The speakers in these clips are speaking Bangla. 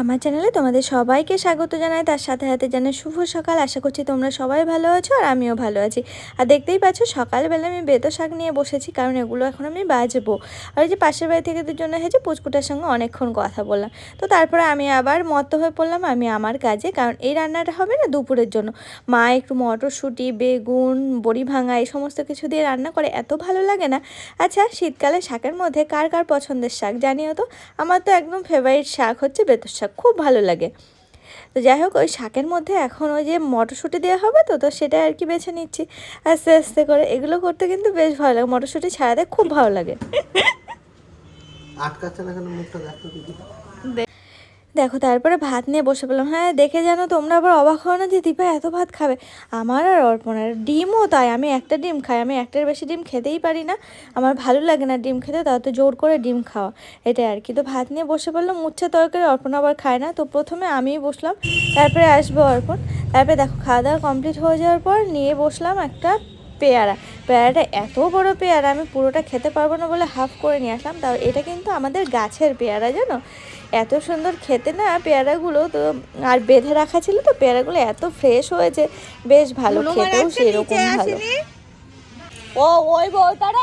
আমার চ্যানেলে তোমাদের সবাইকে স্বাগত জানাই। তার সাথে সাথে জানাই শুভ সকাল। আশা করছি তোমরা সবাই ভালো আছো আর আমিও ভালো আছি। আর দেখতেই পাচ্ছ, সকালবেলা আমি বেতো শাক নিয়ে বসেছি, কারণ এগুলো এখন আমি বাজবো। আর ওই যে পাশের বাড়ি থেকে দুজন এসেছে, পুচকুটার সঙ্গে অনেকক্ষণ কথা বললাম। তো তারপরে আমি আবার মত হয়ে পড়লাম, আমি আমার কাজে, কারণ এই রান্নাটা হবে না দুপুরের জন্য। মা একটু মটরশুঁটি, বেগুন, বড়ি ভাঙা, এই সমস্ত কিছু দিয়ে রান্না করে, এত ভালো লাগে না। আচ্ছা শীতকালে শাকের মধ্যে কার কার পছন্দের শাক জানিও তো? আমার তো একদম ফেভারিট শাক হচ্ছে বেতর শাক, খুব ভালো লাগে। তো যাই হোক, ওই শাকের মধ্যে এখন ওই যে মটরশুঁটি দেওয়া হবে তো তো সেটা আর কি বেছে নিচ্ছি। আস্তে আস্তে করে, এগুলো করতে কিন্তু বেশ ভালো লাগে, মটরশুঁটি ছাড়াতে খুব ভালো লাগে। আটকাচ্ছে না কেন মুখটা দেখো। দেখো, তারপরে ভাত নিয়ে বসে পেলাম হ্যাঁ দেখে যেন তোমরা আবার অবাক হও না যে দীপা এত ভাত খাবে? আমার আর অর্পণার ডিমও তাই। আমি একটা ডিম খাই, আমি একটার বেশি ডিম খেতেই পারি না। আমার ভালো লাগে না ডিম খেতে, তাও তো জোর করে ডিম খাওয়া। এটাই আর কি। তো ভাত নিয়ে বসে পড়লাম, উচ্ছে তরকারি অর্পণ আবার খায় না। তো প্রথমে আমিই বসলাম, তারপরে আসব অর্পণ। তারপরে দেখো খাওয়া দাওয়া কমপ্লিট হয়ে যাওয়ার পর নিয়ে বসলাম একটা পেয়ারা। পেয়ারাটা এত বড় পেয়ারা, আমি পুরোটা খেতে পারব না বলে হাফ করে নিয়ে আসলাম। তাও এটা কিন্তু আমাদের গাছের পেয়ারা, জানো? এত সুন্দর খেতে না পেয়ারাগুলো তো আর বেঁধে রাখা ছিল তো পেয়ারাগুলো এত ফ্রেশ হয়েছে বেশ ভালো খেতেও সেরকম ভালো। ও ওই বউটারা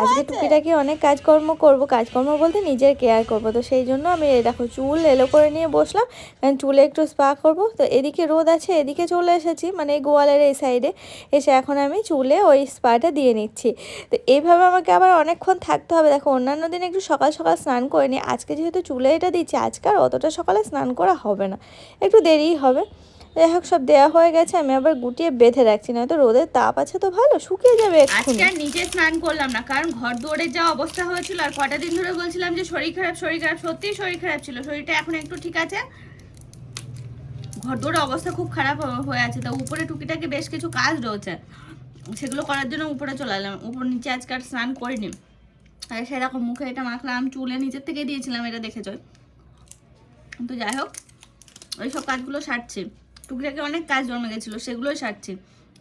আজকে টুকিটাকি অনেক কাজকর্ম করব কাজকর্ম বলতে নিজের কেয়ার করব। তো সেই জন্য আমি দেখো চুল এলো করে নিয়ে বসলাম কারণ চুলে একটু স্পা করব। তো এদিকে রোদ আছে এদিকে চলে এসেছি মানে এই গোয়ালের এই সাইডে এসে এখন আমি চুলে ওই স্পাটা দিয়ে নিচ্ছি। তো এইভাবে আমাকে আবার অনেকক্ষণ থাকতে হবে। দেখো অন্যান্য দিন একটু সকাল সকাল স্নান করে নিই। আজকে যেহেতু চুলে এটা দিচ্ছি আজকে আর অতটা সকালে স্নান করা হবে না। একটু দেরিই হবে। যাই হোক, সব দেওয়া হয়ে গেছে, আমি আবার গুটিয়ে বেঁধে রাখছি না তো রোদের তাপ আছে তো ভালো, শুকিয়ে যাবে আজকে আর নিজে স্নান করলাম না, কারণ ঘর দুয়ারের যা অবস্থা হয়েছিল, আর কটা দিন ধরে বলছিলাম যে শরীর খারাপ শরীর খারাপ, সত্যিই শরীর খারাপ ছিল, শরীরটা এখন একটু ঠিক আছে। ঘর দুয়ারের অবস্থা খুব খারাপ হয়ে আছে, তো উপরে টুকিটাকে বেশ কিছু কাজ রয়েছে, সেগুলো করার জন্য উপরে চলে এলাম, উপর নিচে আজকে আর স্নান করিনি। আর সেরকম মুখে এটা মাখলাম, চুলে নিচের থেকে দিয়েছিলাম, এটা দেখে দেখেছ তো যাই হোক, ওই সব কাজগুলো সারছি। টুকিটাকে অনেক কাজ জমে গেছিল, সেগুলোই সারছি।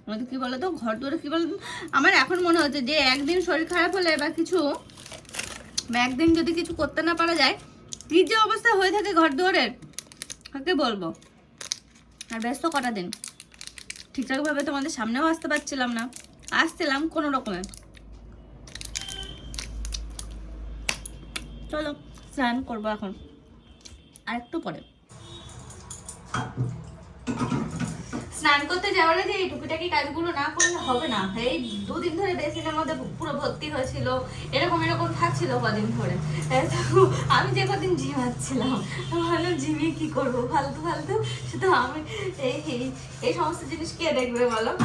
আমাদের কি বলতো, ঘর দুয়ারে কি বলতো, আমার এখন মনে হচ্ছে যে একদিন শরীর খারাপ হলে বা কিছু, বা একদিন যদি কিছু করতে না পারা যায়, কি যে অবস্থা হয়ে থাকে ঘর দুয়ারের কাকে বলব? আর ব্যস্ত কটা দিন। ঠিকঠাকভাবে তোমাদের সামনেও আসতে পারছিলাম না। আসছিলাম কোনো রকমে। চলো, স্নান করব এখন। আর একটু পরে। স্নান করতে যাওয়ার আগে এই টুকিটাকি কাজগুলো না করলে হবে না। এই দুদিন ধরে বেসিনের মধ্যে পুরো ভর্তি হয়েছিল, এরকম এরকম থাকছিল কদিন ধরে। আমি যে কদিন ঝিমাচ্ছিলাম ভালো ঝিমিয়ে কি করব? ফালতু ফালতু। শুধু আমি এই, এই- সমস্ত জিনিস কে দেখবে বলো?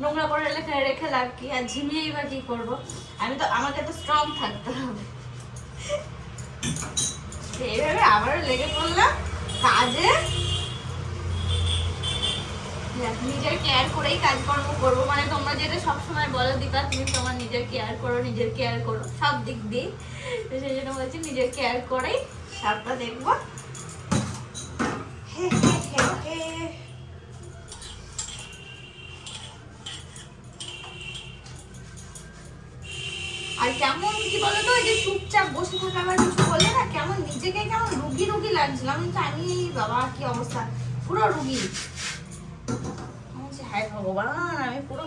নোংরা করে রেখে রেখে লাভ কি? আর ঝিমিয়েই বা কি করব? আমি তো, আমাকে তো স্ট্রং থাকতে হবে। এইভাবে আবারও লেগে পড়লাম। কাজে নিজের কেয়ার করেই কাজকর্ম করব। মানে তোমরা যেটা সবসময় বলো দীপা, তুমি তোমার নিজের কেয়ার করো, নিজের কেয়ার করো। সব দিক দিয়ে সেই জন্য বলছি নিজের কেয়ার করেই সবটা দেখব। আর কেমন কি বলতো, ওই যে চুপচাপ বসে থাকা আবার কিছু বলে না, কেমন নিজেকে কেমন রুগী রুগী লাগছিল। আমি আমি বাবা, কি অবস্থা। পুরো রুগী। হায় ভগবান, আমি পুরো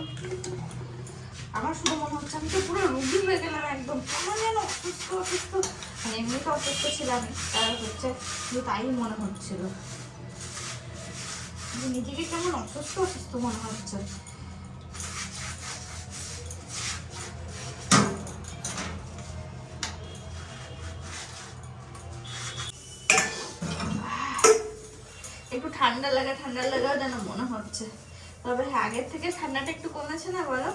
আমার শুধু মনে হচ্ছে আমি তো পুরো রুগী হয়ে গেলাম একদম। কেমন যেন অসুস্থ অসুস্থ। মানে এমনিতে অসুস্থ ছিলাম, তার হচ্ছে যে তাই মনে হচ্ছিল। নিজেকে কেমন অসুস্থ অসুস্থ মনে হচ্ছে। একটু ঠান্ডা লাগা, ঠান্ডা লাগাও যেন মনে হচ্ছে। তবে হ্যাঁ, আগের থেকে ঠান্ডাটা একটু কমেছে না বলো?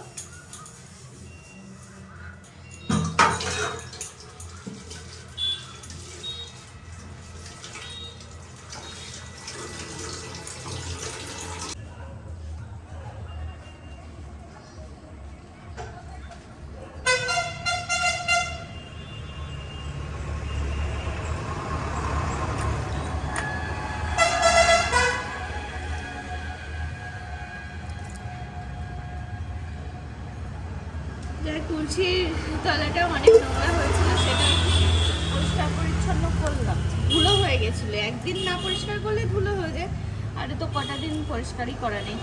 তুলসীর তলাটা অনেক নোংরা হয়েছিল, সেটা পরিষ্কার পরিচ্ছন্ন করলাম। ধুলো হয়ে গেছিল। একদিন না পরিষ্কার করলে ধুলো হয়ে যায়, আর তো কটা দিন পরিষ্কারই করা নেই।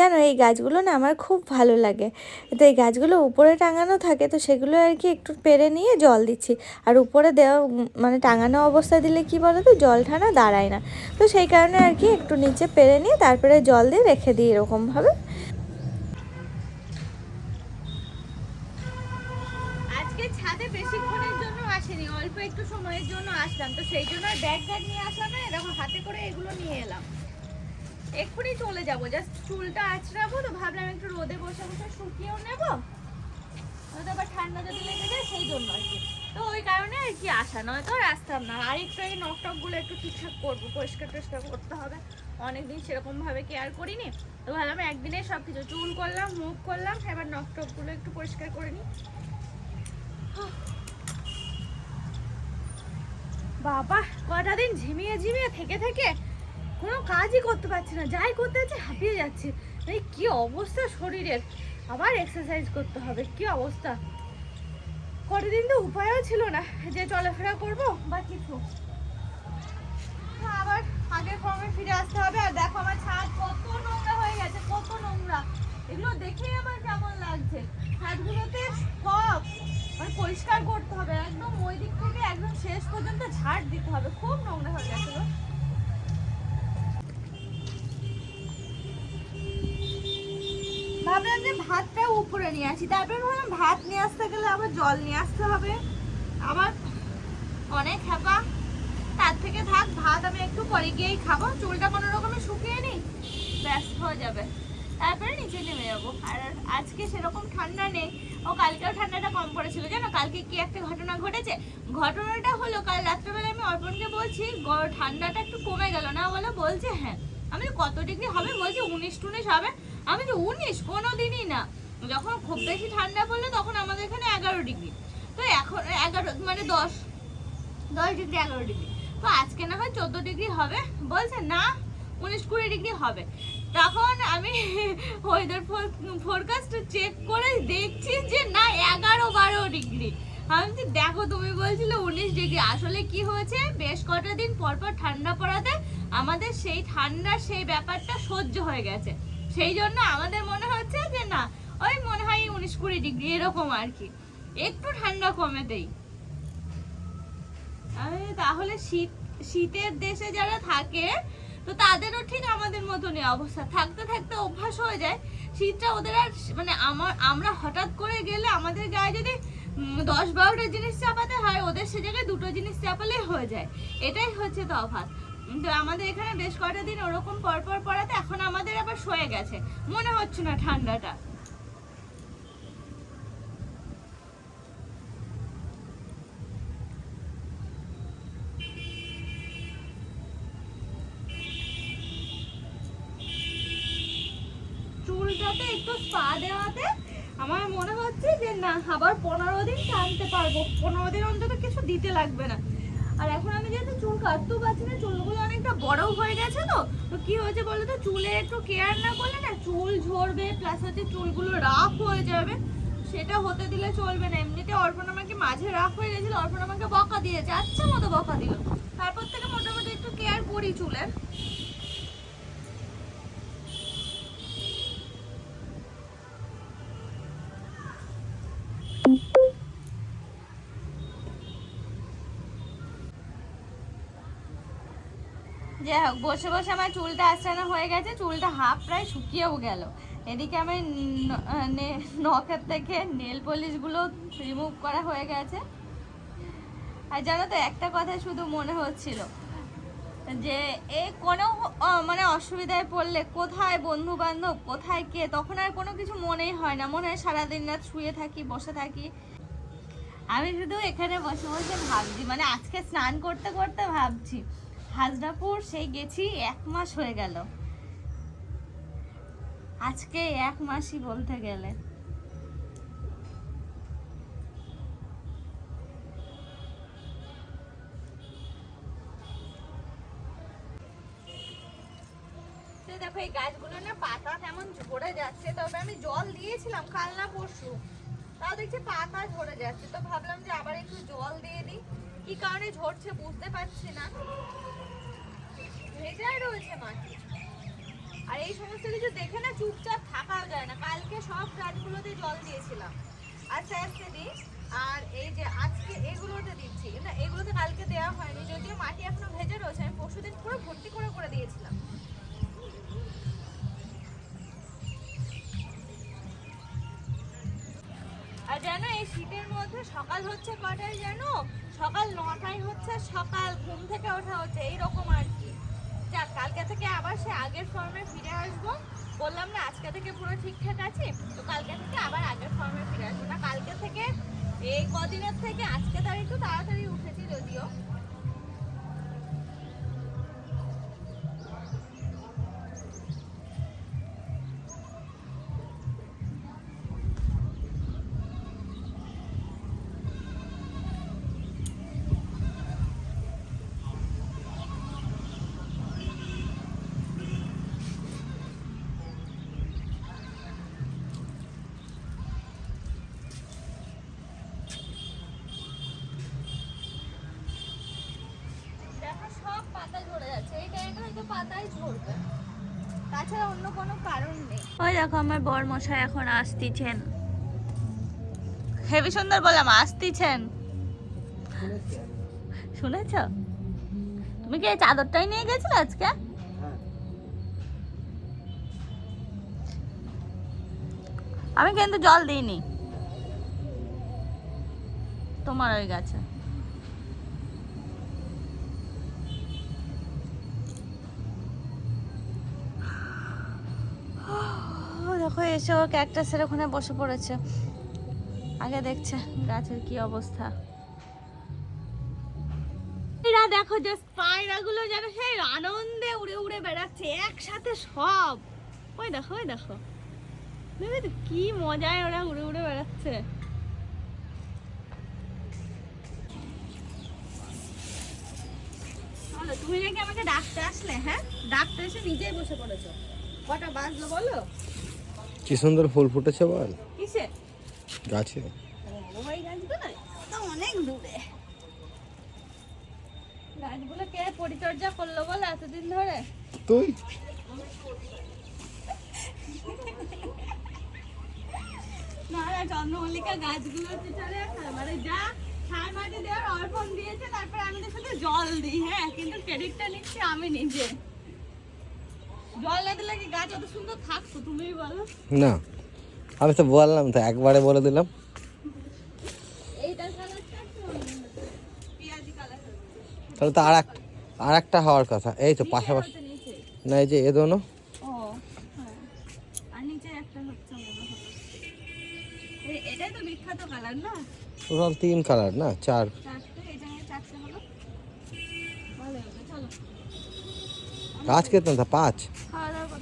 জানো, এই গাছগুলো না আমার খুব ভালো লাগে। তো এই গাছগুলো উপরে টাঙানো থাকে, তো সেগুলো আর কি একটু পেরে নিয়ে জল দিচ্ছি। আর উপরে দেওয়া মানে টাঙানো অবস্থা দিলে কি বলো তো জল ঠানা দাঁড়ায় না। তো সেই কারণে আর কি একটু নিচে পেরে নিয়ে তারপরে জল দিয়ে রেখে দিই এরকমভাবে। একটু সময়ের জন্য আসলাম। তো সেই জন্য ব্যাগ ব্যাগ নিয়ে আসলাম না, এরকম হাতে করে এগুলো নিয়ে এলাম। এক্ষুনি চলে যাব জাস্ট চুলটা আঁচড়াবো তো ভাবলাম একটু রোদে বসে বসে শুকিয়েও নেব। আবার ঠান্ডা যদি লেগে যায়, সেই জন্য আর কি। তো ওই কারণে আর কি আসা নয় তো আর আসতাম না। আর একটু এই নখ টকগুলো একটু ঠিকঠাক করব, পরিষ্কার টরিষ্কার করতে হবে। অনেকদিন সেরকম ভাবে কেয়ার করিনি। তো ভাবলাম একদিনে সব কিছু চুল করলাম, মুখ করলাম, এবার নখ টকগুলো একটু পরিষ্কার করে নিই। বাবা, কটা দিন ঝিমিয়ে ঝিমিয়ে থেকে থেকে কোনো কাজই করতে পারছি না, যাই করতে যাচ্ছি হাঁপিয়ে যাচ্ছি। এই কি অবস্থা শরীরের? আবার এক্সারসাইজ করতে হবে, কি অবস্থা? কতদিন তো উপায়ও ছিল না যে চলাফেরা করব বা কিছু। আবার আগের ফর্মে ফিরে আসতে হবে, আর দেখো আমার ছাদ কত নোংরা হয়ে গেছে, কত নোংরা। এগুলো দেখেই আমার কেমন লাগছে। ছাদগুলোতে সব মানে পরিষ্কার করতে হবে, একদম ওই দিক থেকে একদম শেষ পর্যন্ত ঝাড় দিতে হবে, খুব নোংরা হয়ে গেছে ভাবলাম যে ভাতটা উপরে নিয়ে আসি। তারপরে ভাবলাম ভাত নিয়ে আসতে গেলে আবার জল নিয়ে আসতে হবে। আবার অনেক হ্যাপা। তার থেকে থাক, ভাত আমি একটু পরে গিয়েই খাব। চুলটা কোনো রকমে শুকিয়ে নিই ব্যাস, হয়ে যাবে। তারপরে নিচে নেমে যাব। আর আজকে সেরকম ঠান্ডা নেই। ও, কালকেও ঠান্ডাটা কম পড়েছিল, জানো? কালকে কি একটা ঘটনা ঘটেছে? ঘটনাটা হলো, কাল রাত্রেবেলা আমি অর্পণকে বলছি ঠান্ডাটা একটু কমে গেল না? বলে, বলছে হ্যাঁ। আমি কত ডিগ্রি হবে? বলছে, উনিশ টুনিশ হবে। আমি যে উনিশ কোনো দিনই না। যখন খুব বেশি ঠান্ডা পড়লে তখন আমাদের এখানে এগারো ডিগ্রি। তো এখন এগারো মানে দশ দশ ডিগ্রি এগারো ডিগ্রি। তো আজকে না হয় চোদ্দ ডিগ্রি হবে। বলছে না উনিশ কুড়ি ডিগ্রি হবে। তখন আমি ওয়েদার ফোরকাস্ট চেক করে দেখছি যে না এগারো বারো ডিগ্রি। আমি বলছি, দেখো তুমি বলছিলে উনিশ ডিগ্রি। আসলে কি হয়েছে? বেশ কটা দিন পর পর ঠান্ডা পড়াতে আমাদের সেই ঠান্ডা সেই ব্যাপারটা সহ্য হয়ে গেছে। সেই জন্য আমাদের মনে হচ্ছে যে না, ওই মনে হয় উনিশ কুড়ি ডিগ্রি, এরকম আর কি। একটু ঠান্ডা কমেতেই আরে, তাহলে শীত, শীতের দেশে যারা থাকে, তো তাদেরও ঠিক আমাদের মতনই অবস্থা। থাকতে থাকতে অভ্যাস হয়ে যায়। শীতটা ওদের আর মানে আমার, আমরা হঠাৎ করে গেলে আমাদের গায়ে যদি দশ বারোটা জিনিস চাপাতে হয়, ওদের সে জায়গায় দুটো জিনিস চাপালেই হয়ে যায়। এটাই হচ্ছে তফাৎ। তো আমাদের এখানে বেশ কয়টা দিন ওরকম পরপর পড়াতে এখন আমাদের আবার সয়ে গেছে। মনে হচ্ছে না ঠান্ডাটা। চুলটাতে একটু স্পা দেওয়াতে আমার মনে হচ্ছে যে না, আবার পনেরো দিন টানতে পারব। পনেরো দিন অন্তত কিছু দিতে লাগবে না। আর এখন আমি যেহেতু চুল কাটতেও পারছি না, চুলগুলো অনেকটা বড়ও হয়ে গেছে তো তো কী হয়েছে বলো তো? চুলের একটু কেয়ার না করলে না চুল ঝরবে প্লাস হচ্ছে চুলগুলো রাফ হয়ে যাবে। সেটা হতে দিলে চলবে না। এমনিতে অর্পণ আমাকে মাঝে রাফ হয়ে গেছিল, অর্পণ আমাকে বকা দিয়েছে আচ্ছা মতো বকা দিল। তারপর থেকে মোটামুটি একটু কেয়ার করি চুলের যাই হোক, বসে বসে আমার চুলটা আসানো হয়ে গেছে, চুলটা হাফ প্রায় শুকিয়েও গেল। এদিকে আমি নখের থেকে নেল পলিশগুলো রিমুভ করা হয়ে গেছে। আর জানো তো, একটা কথা শুধু মনে হচ্ছিল, যে এ কোনো মানে অসুবিধায় পড়লে কোথায় বন্ধু বান্ধব কোথায় কে, তখন আর কোনো কিছু মনেই হয় না। মনে হয় সারাদিন রাত শুয়ে থাকি, বসে থাকি। আমি শুধু এখানে বসে বসে ভাবছি মানে আজকে স্নান করতে করতে ভাবছি হাজরাপুর, সেই গেছি, এক মাস হয়ে গেল। আজকে এক মাসই বলতে গেলে। দেখো, এই গাছগুলো না পাতা তেমন ঝরে যাচ্ছে, তবে আমি জল দিয়েছিলাম, কাল না পরশু। তাও দেখছি পাতা ঝরে যাচ্ছে, তো ভাবলাম যে আবার একটু জল দিয়ে দিই। কি কারণে ঝরছে বুঝতে পারছি না। ভেজাই রয়েছে মাটি। আর এই সমস্ত কিছু দেখে না চুপচাপ থাকাও যায় না। কালকে সব গাছগুলোতে জল দিয়েছিলাম। আস্তে আস্তে দিই আর এই যে আজকে এগুলোতে দিচ্ছি। না, এগুলোতে কালকে দেওয়া হয়নি। যদিও মাটি এখনও ভেজে রয়েছে, আমি পরশুদিন পুরো ভর্তি করে করে দিয়েছিলাম। আর জানো এই শীতের মধ্যে সকাল হচ্ছে কটায় জানো সকাল নটায় হচ্ছে সকাল, ঘুম থেকে ওঠা হচ্ছে। এইরকম আর কি। যাক, কালকে থেকে আবার সে আগের ফর্মে ফিরে আসব। বললাম না, আজকে থেকে পুরো ঠিকঠাক আছে, তো কালকে থেকে আবার আগের ফর্মে ফিরে আসব না কালকে থেকে এই কদিনের থেকে, আজকে তার একটু তাড়াতাড়ি উঠেছি যদিও। ঝরবে। তাছাড়া অন্য কোনো কারণ নেই। ওই দেখো আমার বর মশাই এখন আসতিছেন। হেভি সুন্দর বললাম আসতিছেন। শুনেছ? তুমি কি এই চাদরটাই নিয়ে গেছিলে আজকে? আমি কিন্তু জল দিইনি। তোমার ওই গাছে। দেখো এসে ও ক্যাকটাসের ওখানে বসে পড়েছে। আগে দেখছে গাছের কি অবস্থা। এরা দেখো যে পায়রাগুলো যেন সেই আনন্দে উড়ে উড়ে বেড়াচ্ছে, একসাথে সব। ওই দেখো ওই দেখো। দেখো কি মজায় ওরা উড়ে উড়ে বেড়াচ্ছে। তুমি নাকি আমাকে ডাকতে আসলে হ্যাঁ? ডাকতে এসে নিজেই বসে পড়েছো। কটা বাজলো বলো? কি সুন্দর ফুল ফুটেছে বল? গাছে। পরিচর্যা করল বলো এতদিন ধরে? তুই? চন্দ্রমল্লিকা মানে যা সার মাটি দেওয়ার অর্পণ দিয়েছে তারপরে আমি জল দিই হ্যাঁ? কিন্তু ক্রেডিটটা নিচ্ছি আমি নিজে। জল না দিলে কি গাছ অত সুন্দর থাকতো তুমিই বলো। না আমি তো বললাম তো একবারে বলে দিলাম। একটু তাহলে তো আর এক আর একটা হওয়ার কথা। এই তো পাশাপাশি না এই যে এ দোনো। হ্যাঁ। একটা টোটাল তিন কালার না চার। গাছ কেতন তা পাঁচ।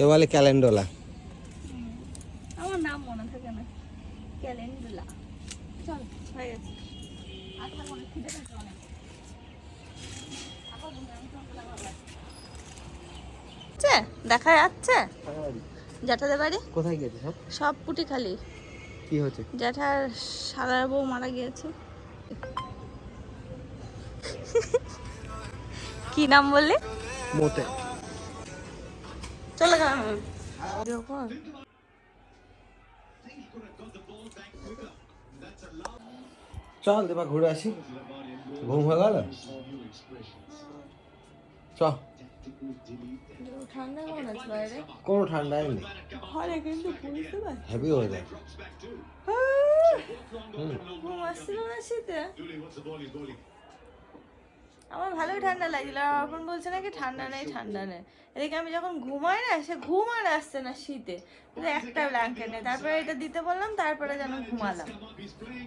এ বলে ক্যালেন্ডোলা আমার নাম মনে থাকে না। ক্যালেন্ডোলা। চল হয়ে গেছে। দেখা যাচ্ছে? জ্যাঠাদের বাড়ি? কোথায় গেছে সব? সব পুটি খালি কি হয়েছে? জ্যাঠার সাদা বউ মারা গিয়েছে। কি নাম বললি? মোতে। চলে গেলাম চল এবার ঘুরে আসি। ঘুম হয়ে গেল? চ। ঠান্ডা কোনো ঠান্ডাই নেই। হেভি হয়ে যায় হুম ঘুম আসছিল না শীতে। আমার ভালোই ঠান্ডা লাগছিল। আর এখন বলছে নাকি ঠান্ডা নেই ঠান্ডা নেই। এদিকে আমি যখন ঘুমাই না সে ঘুম আর আসছে না শীতে। একটা ব্ল্যাঙ্কেট নেই। তারপরে এটা দিতে বললাম তারপরে যেন ঘুমালাম।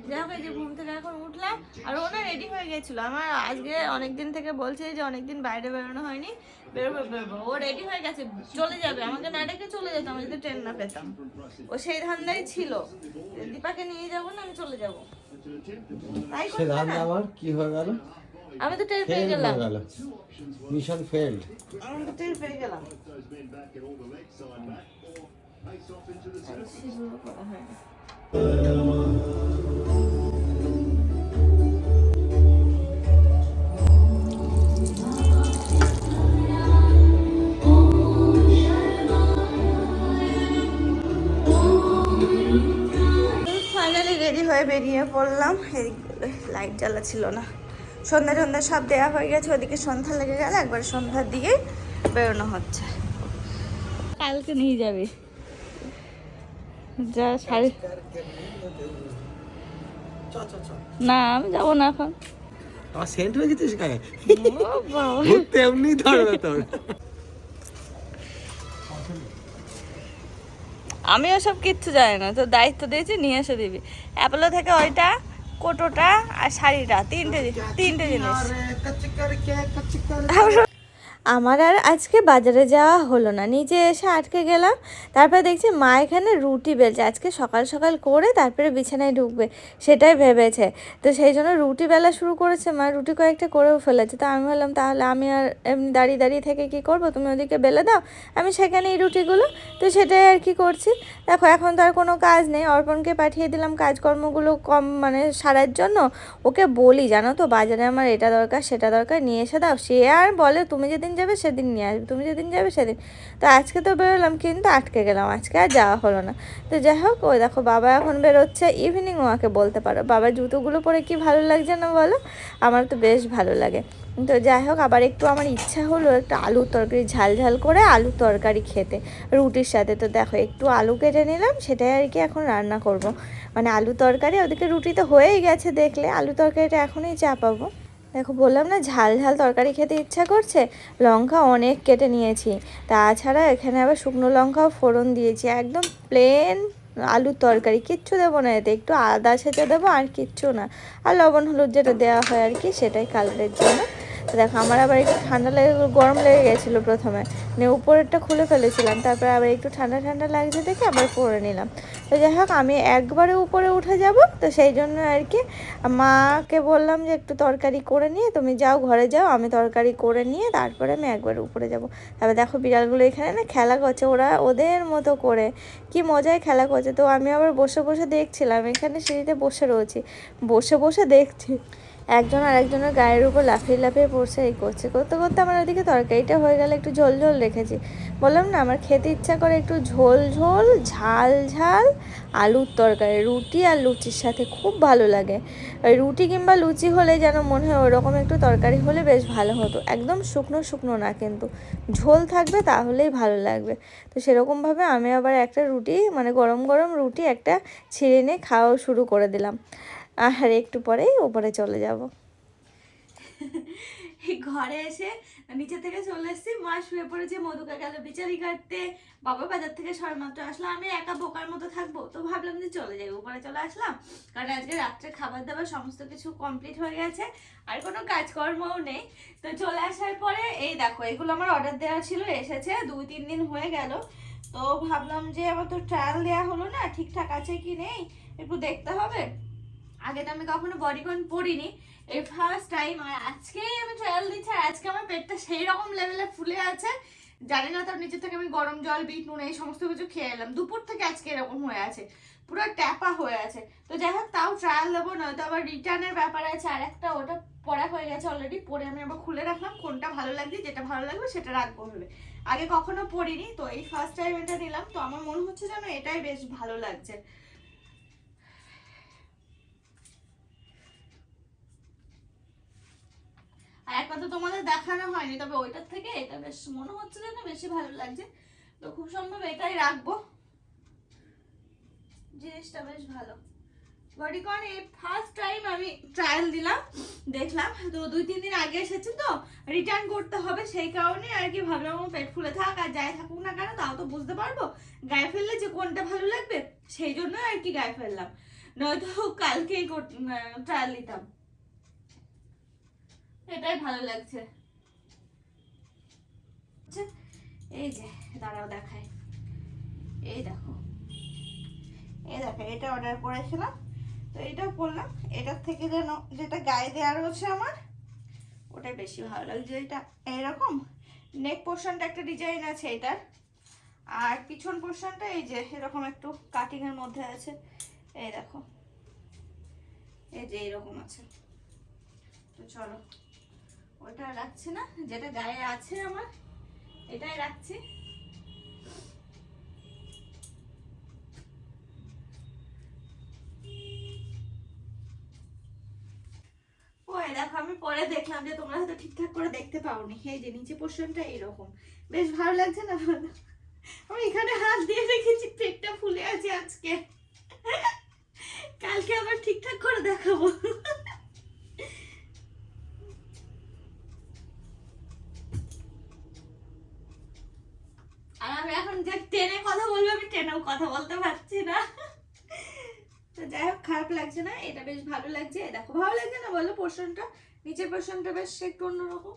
যাই হোক এই যে ঘুম থেকে এখন উঠলাম। আর ও না রেডি হয়ে গেছিল। আমার আজকে অনেক দিন থেকে বলছে যে অনেক দিন বাইরে বেরোনো হয়নি। বেরোবো বেরোবো। ও রেডি হয়ে গেছে চলে যাবে। আমাকে না ডেকে চলে যেত আমি যদি ট্রেন না পেতাম। ও সেই ধান্দাই ছিল। দীপাকে নিয়ে যাব না আমি চলে যাব। তাই সে করবে ধান না? আমার কি হয়ে গেল? আমি তো টের পেয়ে গেলাম। মিশন ফেল্ড আমি তো টের পেয়ে গেলাম। ফাইনালি রেডি হয়ে বেরিয়ে পড়লাম। এদিকে লাইট জ্বালা ছিল না। সন্ধ্যা সন্ধ্যা সব দেওয়া হয়ে গেছে ওদিকে সন্ধ্যা লেগে গেল একবার সন্ধ্যার দিকে বেরোনো হচ্ছে। কালকে নিয়ে যাবে। যা শাড়ি না আমি যাব না এখন। আমার সেন্ট হয়ে গেছিস গায়ে? ঘুরতে এমনি ধরবে তোর। আমি ওসব কিচ্ছু জানি না তো দায়িত্ব দিয়েছি নিয়ে এসে দিবি। অ্যাপেলো থেকে ওইটা কোটোটা আর শাড়িটা তিনটে তিনটে জিনিস। আমার আর আজকে বাজারে যাওয়া হলো না। নিচে এসে আটকে গেলাম, তারপরে দেখছি মা এখানে রুটি বেলছে। আজকে সকাল সকাল করে তারপরে বিছানায় ঢুকবে, সেটাই ভেবেছে। তো সেই জন্য রুটি বেলা শুরু করেছে মা, রুটি কয়েকটা করেও ফেলেছে। তো আমি বললাম তাহলে আমি আর এমনি দাঁড়িয়ে দাঁড়িয়ে থেকে কি করব? তুমি ওদিকে বেলে দাও, আমি সেখানে এই রুটিগুলো। তো সেটাই আর কি করছি। দেখো, এখন তো আর কোনো কাজ নেই। অর্পণকে পাঠিয়ে দিলাম কাজকর্মগুলো কম মানে সারার জন্য। ওকে বলি, জানো তো, বাজারে আমার এটা দরকার, সেটা দরকার, নিয়ে এসে দাও। সে আর বলে, তুমি যেদিন যাবে সেদিন নিয়ে আসবে, তুমি যেদিন যাবে সেদিন। তো আজকে তো বেরোলাম কিন্তু আটকে গেলাম, আজকে আর যাওয়া হলো না। তো যাই হোক, ওই দেখো বাবা এখন বেরোচ্ছে ইভিনিং ওয়াকে বলতে পারো। বাবার জুতোগুলো পরে কি ভালো লাগছে না বলো? আমার তো বেশ ভালো লাগে। তো যাই হোক, আবার একটু আমার ইচ্ছা হলো একটু আলুর তরকারি, ঝাল ঝাল করে আলু তরকারি খেতে রুটির সাথে। তো দেখো, একটু আলু কেটে নিলাম, সেটাই আর কি এখন রান্না করব। মানে আলু তরকারি, ওদিকে রুটি তো হয়েই গেছে দেখলে আলু তরকারিটা এখনই চাপাবো। দেখো, বললাম না, ঝাল ঝাল তরকারি খেতে ইচ্ছা করছে? লঙ্কা অনেক কেটে নিয়েছি। তাছাড়া এখানে আবার শুকনো লঙ্কাও ফোড়ন দিয়েছি। একদম প্লেন আলুর তরকারি। কিচ্ছু দেবো না এতে। একটু আদা সেচে দেবো আর কিচ্ছু না। আর লবণ হলুদ যেটা দেওয়া হয় আর কি, সেটাই কালারের জন্য। দেখো, আমার আবার একটু ঠান্ডা লেগে, গরম লেগে গেছিল প্রথমে। নিয়ে উপরেরটা খুলে ফেলেছিলাম, তারপরে আবার একটু ঠান্ডা ঠান্ডা লাগছে দেখে আবার পরে নিলাম। তো যাই হোক, আমি একবারে উপরে উঠে যাব, তো সেই জন্য আর কি, মাকে বললাম যে একটু তরকারি করে নিয়ে, তুমি যাও ঘরে যাও, আমি তরকারি করে নিয়ে তারপরে আমি একবারে উপরে যাব। তারপরে দেখো বিড়ালগুলো এখানে না খেলা করছে, ওরা ওদের মতো করে। কি মজায় খেলা করছে। তো আমি আবার বসে বসে দেখছিলাম, এখানে সিঁড়িতে বসে রয়েছি। বসে বসে দেখছি। একজন আর একজনের গায়ের উপর লাফিয়ে লাফিয়ে পড়ছে, এই করছে, করতে করতে আমার ওদিকে তরকারিটা হয়ে গেলে একটু ঝোল ঝোল রেখেছি। বললাম, না, আমার খেতে ইচ্ছা করে একটু ঝোল ঝোল, ঝাল ঝাল, আলুর তরকারি, রুটি আর লুচির সাথে খুব ভালো লাগে। ওই রুটি কিংবা লুচি হলে যেন মনে হয় ওরকম একটু তরকারি হলে বেশ ভালো হতো। একদম শুকনো শুকনো না কিন্তু। ঝোল থাকবে তাহলেই ভালো লাগবে। তো সেরকমভাবে আমি আবার একটা রুটি মানে গরম গরম রুটি একটা ছিঁড়ে নিয়ে খাওয়া শুরু করে দিলাম। আর একটু পরেই ওপরে চলে যাব। ঘরে এসে নিচে থেকে চলে এসেছি। মা শুয়ে পড়েছে, মধুকা গেল বিচারি কাটতে। বাবা বাজার থেকে সরমাত্র আসলো। আমি একা বোকার মতো থাকব, তো ভাবলাম যে চলে যাই। উপরে চলে আসলাম। কারণ আজকে রাত্রে খাবার দাবার সমস্ত কিছু কমপ্লিট হয়ে গেছে, আর কোনো কাজকর্মও নেই। তো চলে আসার পরে, এই দেখো, এগুলো আমার অর্ডার দেওয়া ছিল, এসেছে। দুই, তিন দিন হয়ে গেল। তো ভাবলাম যে আমার তো ট্রায়াল দেওয়া হলো না, ঠিকঠাক আছে কি নেই? একটু দেখতে হবে। আগে তো আমি কখনো বডিকন পরিনি এই ফার্স্ট টাইম আর আজকে আমি ট্রায়াল দিচ্ছি, আর আজকে আমার পেটটা সেই রকম লেভেলে ফুলে আছে। জানি না তার নিচে থেকে আমি গরম জল, বিট, নুন, এই সমস্ত কিছু খেয়ে এলাম। দুপুর থেকে আজকে এরকম হয়ে আছে। পুরো ট্যাপা হয়ে আছে। তো যাই হোক, তাও ট্রায়াল দেবো, নয়তো আবার রিটার্নের ব্যাপার আছে। আর একটা ওটা পড়া হয়ে গেছে অলরেডি পরে আমি আবার খুলে রাখলাম, কোনটা ভালো লাগছে, যেটা ভালো লাগবে, সেটা রাখব ভেবে। আগে কখনো পড়িনি, তো এই ফার্স্ট টাইম এটা নিলাম তো আমার মনে হচ্ছে যেন এটাই বেশ ভালো লাগছে। তো তোমাদের দেখানো হয়নি, তবে ওইটার থেকে এটা বেশ মনে হচ্ছে যেন বেশি ভালো লাগছে। তো খুব সম্ভব এটাই রাখব। জিনিসটা বেশ ভালো। বডিকন এই ফার্স্ট টাইম আমি ট্রায়াল দিলাম, দেখলাম। তো দুই, তিন দিন আগে এসেছে তো রিটার্ন করতে হবে সেই কারণে আর কি ভাবলাম আমার পেট ফুলে থাক আর যাই থাকুক না কেন, তাও তো বুঝতে পারব। গায়ে ফেললে যে কোনটা ভালো লাগবে, সেই জন্য আর কি গায়ে ফেললাম। নয়তো কালকেই ট্রায়াল দিতাম এটাই ভালো লাগছে। আচ্ছা, এই যে দাঁড়াও দেখাই। এই দেখো। এই দেখো এটা অর্ডার করেছিলাম। তো এটাও করলাম এটার থেকে যেন যেটা গায়ে দেওয়া রয়েছে আমার ওটাই বেশি ভালো লাগছে। এটা এইরকম নেক পোর্শনটা একটা ডিজাইন আছে এটার। আর পিছন পোর্শনটা এই যে এরকম একটু কাটিং এর মধ্যে আছে। এই দেখো। এই যে এরকম আছে। তো চলো। ওটা রাখছি না, যেটা গায়ে আছে আমার, এটাই রাখছি। ওই দেখো, আমি পরে দেখলাম যে তোমরা হয়তো ঠিকঠাক করে দেখতে পাওনি। এই যে নিচে পোর্শনটা এরকম। বেশ ভালো লাগছে না বলো? আমি এখানে হাত দিয়ে রেখেছি পেটটা ফুলে আছে আজকে। কালকে আবার ঠিকঠাক করে দেখাবো আর আমি টেনে কথা বলব, আমি ট্রেনেও কথা বলতে পারছি না। তো যাই হোক, খারাপ লাগছে না, এটা বেশ ভালো লাগছে। দেখো, ভালো লাগছে না বলো, পোর্শনটা? নিচের পোর্শনটা বেশ একটু অন্যরকম।